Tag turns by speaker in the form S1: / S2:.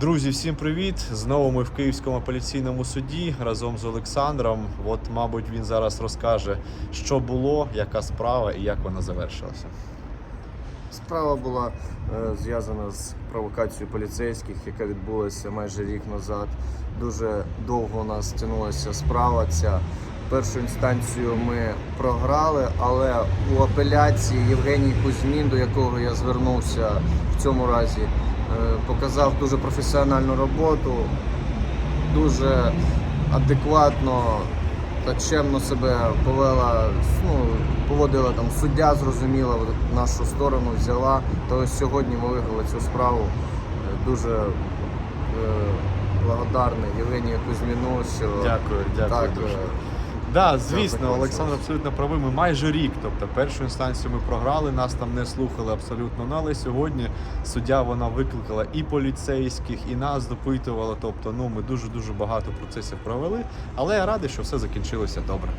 S1: Друзі, всім привіт! Знову ми в Київському апеляційному суді разом з Олександром. От, мабуть, він зараз розкаже, що було, яка справа і як вона завершилася.
S2: Справа була е, зв'язана з провокацією поліцейських, яка відбулася майже рік назад. Дуже довго у нас тягнулася справа. Ця першу інстанцію ми програли, але у апеляції Євгеній Кузьмін, до якого я звернувся в цьому разі, показав дуже професіональну роботу, дуже адекватно та чемно себе повела, ну, поводила там суддя, зрозуміла, нашу сторону взяла. То ось сьогодні ми виграли цю справу. Е, Дуже е, благодарний Євгенію Кузьміну, що
S1: Дякую, дякую
S2: так,
S1: дуже. Да, звісно. Олександр абсолютно правий. Ми майже рік. Тобто, першу інстанцію ми програли, нас там не слухали абсолютно. Ну, але сьогодні суддя вона викликала і поліцейських, і нас допитувала. Тобто, ну ми дуже дуже багато процесів провели. Але я радий, що все закінчилося добре.